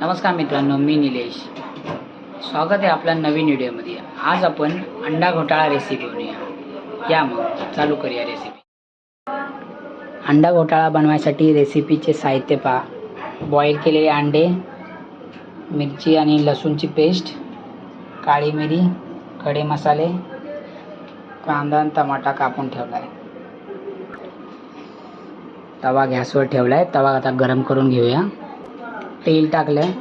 नमस्कार मित्रांनो मी निलेश. स्वागत आहे आपल्या नवीन व्हिडिओमध्ये. आज आपण अंडा घोटाळा रेसिपी बनवूया. या मग चालू करूया रेसिपी अंडा घोटाळा बनवायसाठी रेसिपीचे साहित्य पहा. बॉईल केलेले अंडे मिरची आणि लसूणची पेस्ट काळी मिरी खडे मसाले कांदा आणि टमाटा कापून ठेवला आहे तवा गॅसवर ठेवला आहे तवा आता गरम करून घेऊया. तेल टाकलं आहे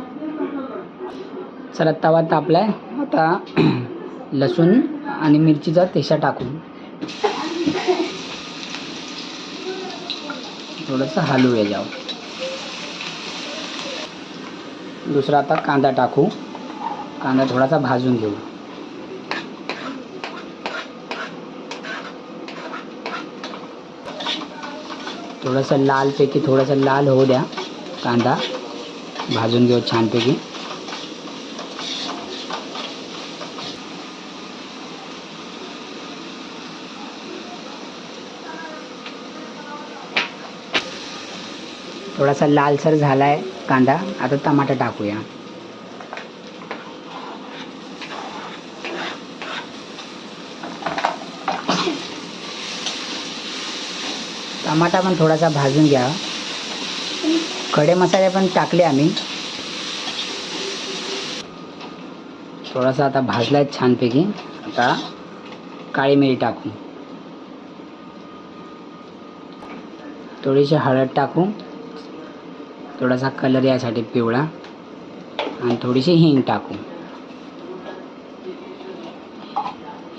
चला तवा तापला आहे आता लसूण आणि मिरचीचा तेशा टाकून. थोडंसं हलवूया जाऊ दुसरा आता कांदा टाकू. कांदा थोडासा भाजून घेऊ. थोडंसं लालपैकी थोडंसं लाल होऊ द्या कांदा. भाजून घेऊ छानपैकी. थोडासा लालसर झाला आहे कांदा. आता टमाटा टाकूया. टमाटा पण थोडासा भाजून घ्या. खडे मसाले पण टाकले आम्ही. थोडासा आता भाजला आहे छानपैकी. आता काळी मिरी टाकू. थोडीशी हळद टाकू. थोडासा कलर यासाठी पिवळा. आणि थोडीशी हिंग टाकू.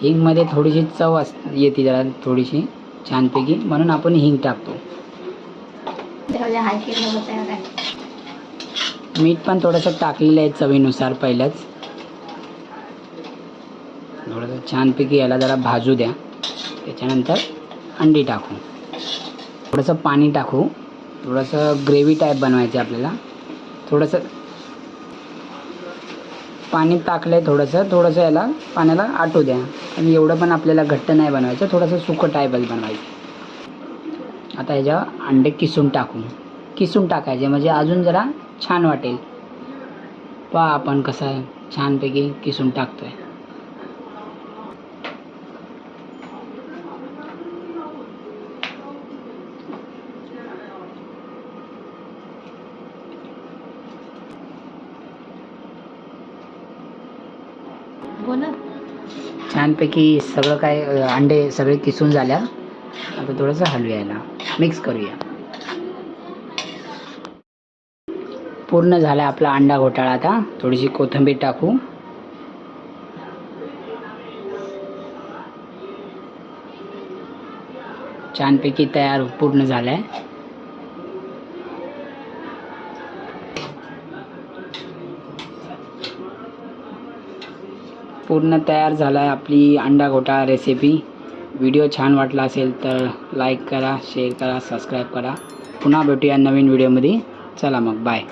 हिंगमध्ये थोडीशी चव अस येते जरा थोडीशी छानपैकी. म्हणून आपण हिंग टाकतो. मीठ पण थोडंसं टाकलेलं आहे चवीनुसार पहिल्याच थोडंसं छानपैकी याला जरा भाजू द्या. त्याच्यानंतर अंडी टाकू. थोडंसं पाणी टाकू. थोडंसं ग्रेव्ही टाईप बनवायचं आपल्याला. थोडंसं पाणी टाकलं आहे थोडंसं. थोडंसं याला पाण्याला आटू द्या. आणि एवढं पण आपल्याला घट्ट नाही बनवायचं. थोडंसं सुकं टाईपच बनवायचं. आता ह्याच्यावर अंडे किसून टाकू. किसून टाकायचे म्हणजे अजून जरा छान वाटेल. पहा आपण कसं छानपैकी किसून टाकतोय. बोला. छानपैकी सगळं काय अंडे सगळे किसून झाल्या. आता थोडंसं हलवूया याला मिक्स करूया. पूर्ण झाला आपला अंडा घोटाळा आता. थोडीशी कोथिंबीर टाकू. छानपैकी तयार पूर्ण पूर्ण तयार आहे आपली अंडा घोटाळा रेसिपी व्हिडिओ छान वाटला असेल तर लाईक करा शेअर करा सबस्क्राईब करा. पुन्हा भेटूया नवीन व्हिडिओमध्ये चला मग बाय